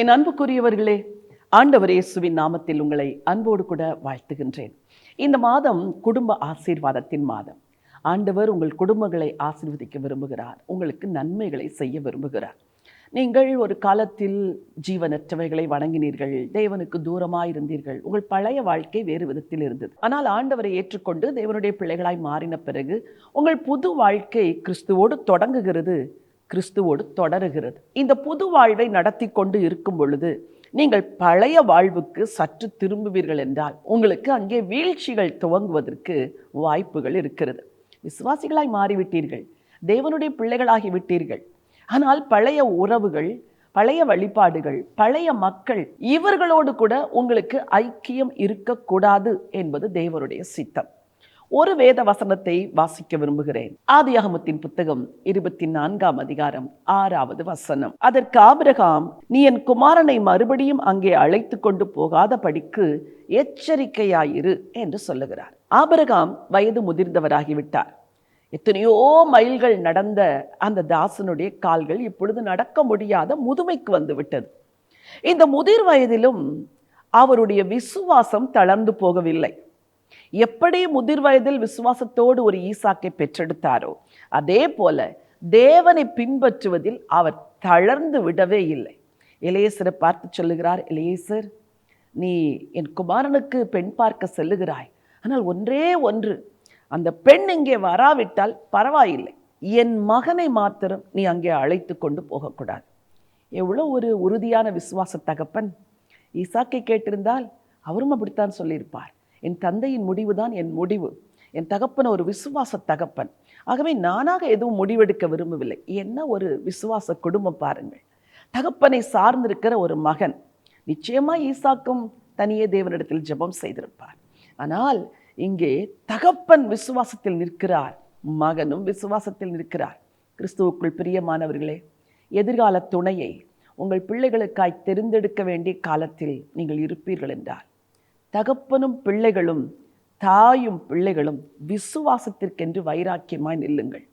என் அன்புக்குரியவர்களே ஆண்டவர் இயேசுவின் நாமத்தில் உங்களை அன்போடு கூட வாழ்த்துகின்றேன். இந்த மாதம் குடும்ப ஆசீர்வாதத்தின் மாதம். ஆண்டவர் உங்கள் குடும்பங்களை ஆசீர்வதிக்க விரும்புகிறார். உங்களுக்கு நன்மைகளை செய்ய விரும்புகிறார். நீங்கள் ஒரு காலத்தில் ஜீவனற்றவைகளை வணங்கினீர்கள் தேவனுக்கு தூரமாயிருந்தீர்கள். உங்கள் பழைய வாழ்க்கை வேறு விதத்தில் இருந்தது. ஆனால் ஆண்டவரை ஏற்றுக்கொண்டு தேவனுடைய பிள்ளைகளாய் மாறின பிறகு உங்கள் புது வாழ்க்கை கிறிஸ்துவோடு தொடங்குகிறது. கிறிஸ்துவோடு தொடருகிறது. இந்த புது வாழ்வை நடத்தி கொண்டு இருக்கும் பொழுது நீங்கள் பழைய வாழ்வுக்கு சற்று திரும்புவீர்கள் என்றால் உங்களுக்கு அங்கே வீழ்ச்சிகள் துவங்குவதற்கு வாய்ப்புகள் இருக்கிறது. விசுவாசிகளாய் மாறிவிட்டீர்கள். தேவனுடைய பிள்ளைகளாகி விட்டீர்கள். ஆனால் பழைய உறவுகள் பழைய வழிபாடுகள் பழைய மக்கள் இவர்களோடு கூட உங்களுக்கு ஐக்கியம் இருக்கக்கூடாது என்பது தேவனுடைய சித்தம். ஒரு வேத வசனத்தை வாசிக்க விரும்புகிறேன். ஆதியாகமத்தின் புத்தகம் இருபத்தி நான்காம் அதிகாரம் ஆறாவது வசனம். அதற்கு ஆபிரகாம் நீ என் குமாரனை மறுபடியும் அங்கே அழைத்து கொண்டு போகாத படிக்கு எச்சரிக்கையாயிரு என்று சொல்லுகிறார். ஆபிரகாம் வயது முதிர்ந்தவராகிவிட்டார். எத்தனையோ மைல்கள் நடந்த அந்த தாசனுடைய கால்கள் இப்பொழுது நடக்க முடியாத முதுமைக்கு வந்து விட்டது இந்த முதிர் வயதிலும் அவருடைய விசுவாசம் தளர்ந்து போகவில்லை. எப்படி முதிர் வயதில் விசுவாசத்தோடு ஒரு ஈசாக்கை பெற்றெடுத்தாரோ அதே போல தேவனை பின்பற்றுவதில் அவர் தளர்ந்து விடவே இல்லை. இளையசரை பார்த்து சொல்லுகிறார் இளையசர் நீ என் குமாரனுக்கு பெண் பார்க்க செல்லுகிறாய். ஆனால் ஒன்றே ஒன்று அந்த பெண் இங்கே வராவிட்டால் பரவாயில்லை. என் மகனை மாத்திரம் நீ அங்கே அழைத்து கொண்டு போகக்கூடாது. எவ்வளோ ஒரு உறுதியான விசுவாச தகப்பன். ஈசாக்கை கேட்டிருந்தால் அவரும் அப்படித்தான் சொல்லியிருப்பார். என் தந்தையின் முடிவு தான் என் முடிவு. என் தகப்பன் ஒரு விசுவாச தகப்பன். ஆகவே நானாக எதுவும் முடிவெடுக்க விரும்பவில்லை. என்ன ஒரு விசுவாச குடும்பம் பாருங்கள். தகப்பனை சார்ந்திருக்கிற ஒரு மகன் நிச்சயமா ஈசாக்கும் தனியே தேவனிடத்தில் ஜெபம் செய்திருப்பார். ஆனால் இங்கே தகப்பன் விசுவாசத்தில் நிற்கிறார். மகனும் விசுவாசத்தில் நிற்கிறார். கிறிஸ்துவுக்குள் பிரியமானவர்களே எதிர்கால துணையை உங்கள் பிள்ளைகளுக்காய் தெரிந்தெடுக்க வேண்டிய காலத்தில் நீங்கள் இருப்பீர்கள் என்றால் தகப்பனும் பிள்ளைகளும் தாயும் பிள்ளைகளும் விசுவாசத்திற்கென்று வைராக்கியமாய் நில்லுங்கள்.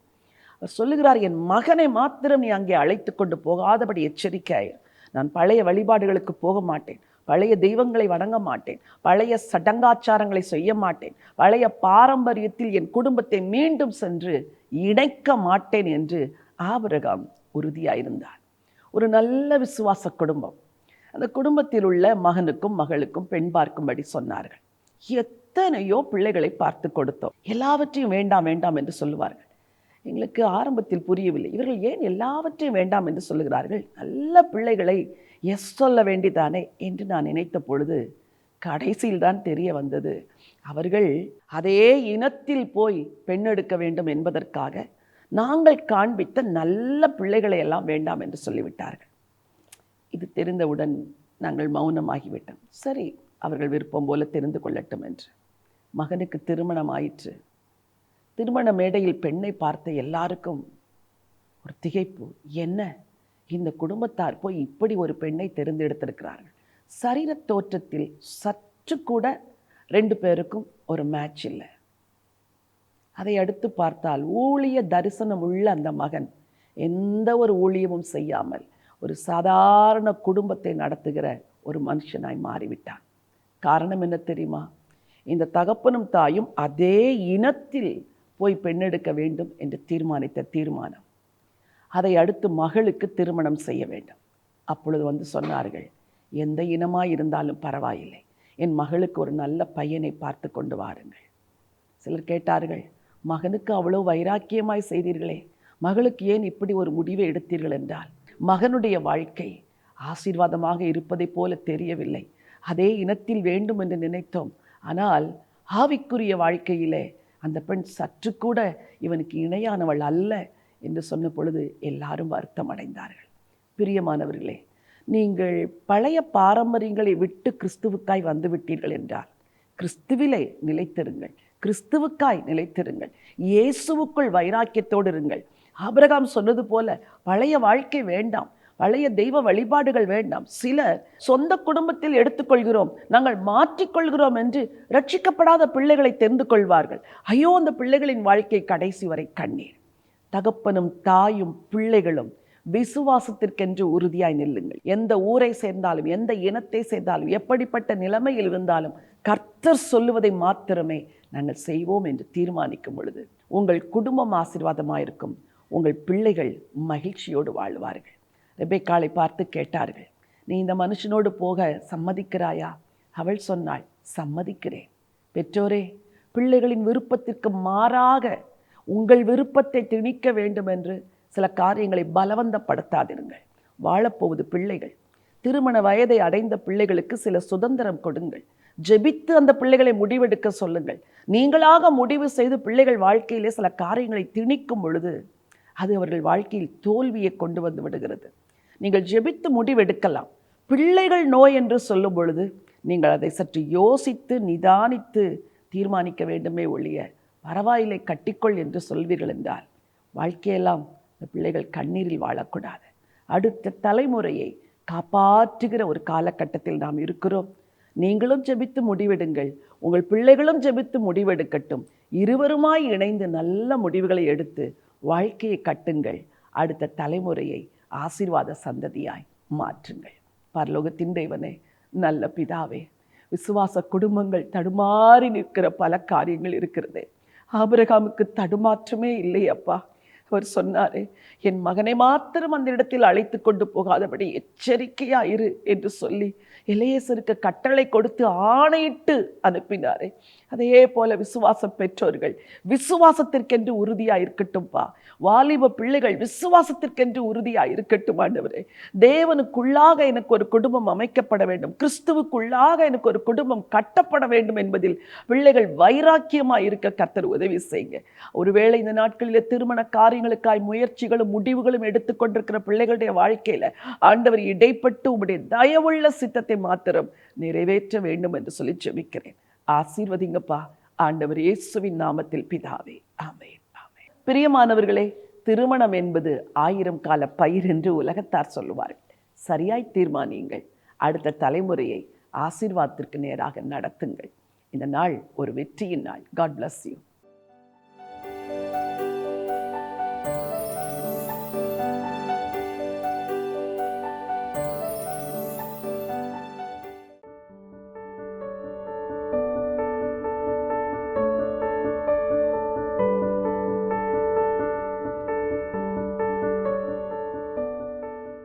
அவர் சொல்லுகிறார் என் மகனை மாத்திரம் நீ அங்கே அழைத்து கொண்டு போகாதபடி எச்சரிக்கையாயிரு. நான் பழைய வழிபாடுகளுக்கு போக மாட்டேன். பழைய தெய்வங்களை வணங்க மாட்டேன். பழைய சடங்காச்சாரங்களை செய்ய மாட்டேன். பழைய பாரம்பரியத்தில் என் குடும்பத்தை மீண்டும் சென்று இணைக்க மாட்டேன் என்று ஆபரகம் உறுதியாயிருந்தார். ஒரு நல்ல விசுவாச குடும்பம். அந்த குடும்பத்தில் உள்ள மகனுக்கும் மகளுக்கும் பெண் பார்க்கும்படி சொன்னார்கள். எத்தனையோ பிள்ளைகளை பார்த்து கொடுத்தோம். எல்லாவற்றையும் வேண்டாம் வேண்டாம் என்று சொல்லுவார்கள். எங்களுக்கு ஆரம்பத்தில் புரியவில்லை. இவர்கள் ஏன் எல்லாவற்றையும் வேண்டாம் என்று சொல்லுகிறார்கள்? நல்ல பிள்ளைகளை எஸ் சொல்ல வேண்டிதானே என்று நான் நினைத்த பொழுது கடைசியில் தான் தெரிய வந்தது. அவர்கள் அதே இனத்தில் போய் பெண்ணெடுக்க வேண்டும் என்பதற்காக நாங்கள் காண்பித்த நல்ல பிள்ளைகளை எல்லாம் வேண்டாம் என்று சொல்லிவிட்டார்கள். இது தெரிந்தவுடன் நாங்கள் மௌனமாகிவிட்டோம். சரி அவர்கள் விருப்பம் போல தெரிந்து கொள்ளட்டும் என்று. மகனுக்கு திருமணம் ஆயிற்று திருமண மேடையில் பெண்ணை பார்த்த எல்லாருக்கும் ஒரு திகைப்பு. என்ன? இந்த குடும்பத்தார் போய் இப்படி ஒரு பெண்ணை தெரிந்தெடுத்திருக்கிறார்கள். சரீர தோற்றத்தில் சற்று கூட ரெண்டு பேருக்கும் ஒரு மேட்ச் இல்லை. அதை அடுத்து பார்த்தால் ஊழிய தரிசனம் உள்ள அந்த மகன் எந்த ஒரு ஊழியமும் செய்யாமல் ஒரு சாதாரண குடும்பத்தை நடத்துகிற ஒரு மனுஷனாய் மாறிவிட்டான். காரணம் என்ன தெரியுமா? இந்த தகப்பனும் தாயும் அதே இனத்தில் போய் பெண்ணெடுக்க வேண்டும் என்று தீர்மானித்த தீர்மானம். அதை அடுத்து மகளுக்கு திருமணம் செய்ய வேண்டும். அப்பொழுது வந்து சொன்னார்கள் எந்த இனமாக இருந்தாலும் பரவாயில்லை. என் மகளுக்கு ஒரு நல்ல பையனை பார்த்து கொண்டு வாருங்கள். சிலர் கேட்டார்கள் மகனுக்கு அவ்வளோ வைராக்கியமாய் செய்தீர்களே. மகளுக்கு ஏன் இப்படி ஒரு முடிவை எடுத்தீர்கள் என்றால் மகனுடைய வாழ்க்கை ஆசீர்வாதமாக இருப்பதைப் போல தெரியவில்லை. அதே இனத்தில் வேண்டும் என்று நினைத்தோம். ஆனால் ஆவிக்குரிய வாழ்க்கையிலே அந்த பெண் சற்று கூட இவனுக்கு இணையானவள் அல்ல என்று சொன்ன பொழுது எல்லாரும் வருத்தம் அடைந்தார்கள் பிரியமானவர்களே நீங்கள் பழைய பாரம்பரியங்களை விட்டு கிறிஸ்துவுக்காய் வந்து விட்டீர்கள் என்றால் கிறிஸ்துவிலே நிலைத்திருங்கள். கிறிஸ்துவுக்காய் நிலைத்திருங்கள். இயேசுவுக்குள் வைராக்கியத்தோடு இருங்கள். ஆபிரகாம் சொன்னது போல பழைய வாழ்க்கை வேண்டாம் பழைய தெய்வ வழிபாடுகள் வேண்டாம். சிலர் சொந்த குடும்பத்தில் எடுத்துக்கொள்கிறோம் நாங்கள் மாற்றிக்கொள்கிறோம் என்று ரட்சிக்கப்படாத பிள்ளைகளை தெரிந்து கொள்வார்கள். ஐயோ அந்த பிள்ளைகளின் வாழ்க்கை கடைசி வரை கண்ணீர். தகப்பனும் தாயும் பிள்ளைகளும் விசுவாசத்திற்கென்று உறுதியாய் நில்லுங்கள். எந்த ஊரை சேர்ந்தாலும் எந்த இனத்தை சேர்ந்தாலும் எப்படிப்பட்ட நிலைமையில் இருந்தாலும் கர்த்தர் சொல்லுவதை மாத்திரமே நாங்கள் செய்வோம் என்று தீர்மானிக்கும் பொழுது உங்கள் குடும்பம் ஆசீர்வாதமாயிருக்கும். உங்கள் பிள்ளைகள் மகிழ்ச்சியோடு வாழ்வார்கள். ரெபேக்காலை பார்த்து கேட்டார்கள் நீ இந்த மனுஷனோடு போக சம்மதிக்கிறாயா? அவள் சொன்னாள் சம்மதிக்கிறேன். பெற்றோரே பிள்ளைகளின் விருப்பத்திற்கு மாறாக உங்கள் விருப்பத்தை திணிக்க வேண்டும் என்று சில காரியங்களை பலவந்தப்படுத்தாதிருங்கள். வாழப்போவது பிள்ளைகள். திருமண வயதை அடைந்த பிள்ளைகளுக்கு சில சுதந்திரம் கொடுங்கள். ஜெபித்து அந்த பிள்ளைகளை முடிவெடுக்க சொல்லுங்கள். நீங்களாக முடிவு செய்து பிள்ளைகள் வாழ்க்கையிலே சில காரியங்களை திணிக்கும் பொழுது அது அவர்கள் வாழ்க்கையில் தோல்வியை கொண்டு வந்து விடுகிறது. நீங்கள் ஜெபித்து முடிவெடுக்கலாம். பிள்ளைகள் நோய் என்று சொல்லும் பொழுது நீங்கள் அதை சற்று யோசித்து நிதானித்து தீர்மானிக்க வேண்டுமே ஒழிய பரவாயில்லை கட்டிக்கொள் என்று சொல்வீர்கள் என்றால் வாழ்க்கையெல்லாம் இந்த பிள்ளைகள் கண்ணீரில் வாழக்கூடாது. அடுத்த தலைமுறையை காப்பாற்றுகிற ஒரு காலகட்டத்தில் நாம் இருக்கிறோம். நீங்களும் ஜெபித்து முடிவெடுங்கள். உங்கள் பிள்ளைகளும் ஜெபித்து முடிவெடுக்கட்டும். இருவருமாய் இணைந்து நல்ல முடிவுகளை எடுத்து வாழ்க்கையை கட்டுங்கள். அடுத்த தலைமுறையை ஆசீர்வாத சந்ததியாய் மாற்றுங்கள். பரலோகத்தின் தேவனே நல்ல பிதாவே விசுவாச குடும்பங்கள் தடுமாறி நிற்கிற பல காரியங்கள் இருக்கிறது. ஆபிரகாமுக்கு தடுமாற்றமே இல்லை அப்பா. அவர் சொன்னாரே என் மகனை மாத்திரம் அந்த இடத்தில் அழைத்து கொண்டு போகாதபடி எச்சரிக்கையா இரு என்று சொல்லி இளையசருக்கு கட்டளை கொடுத்து ஆணையிட்டு அனுப்பினாரே. அதே போல விசுவாசம் பெற்றோர்கள். விசுவாசத்திற்கென்று உறுதியா இருக்கட்டும்பா வாலிப பிள்ளைகள் விசுவாசத்திற்கென்று உறுதியா இருக்கட்டும் ஆண்டவரே. தேவனுக்குள்ளாக எனக்கு ஒரு குடும்பம் அமைக்கப்பட வேண்டும். கிறிஸ்துவுக்குள்ளாக எனக்கு ஒரு குடும்பம் கட்டப்பட வேண்டும் என்பதில் பிள்ளைகள் வைராக்கியமா இருக்க கத்தர் உதவி செய்யுங்க. ஒருவேளை இந்த நாட்களில் திருமண காரியங்களுக்காய் முயற்சிகளும் முடிவுகளும் எடுத்துக்கொண்டிருக்கிற பிள்ளைகளுடைய வாழ்க்கையில் ஆண்டவர் இடைப்பட்டு உம்முடைய தயவுள்ள சித்தத்தை மாத்திரம் நிறைவேற்ற வேண்டும் என்று சொல்லி ஜெபிக்கிறேன். ஆசீர்வதிங்கப்பா. ஆண்டவர் இயேசுவின் நாமத்தில் பிதாவே. ஆமென். ஆமென். பிரியமானவர்களே திருமணம் என்பது ஆயிரம் கால பயிர் என்று உலகத்தார் சொல்லுவார்கள். சரியாய் தீர்மானியுங்கள். அடுத்த தலைமுறையை ஆசீர்வாதத்திற்கு நேராக நடத்துங்கள். இந்த நாள் ஒரு வெற்றியின் நாள். God bless you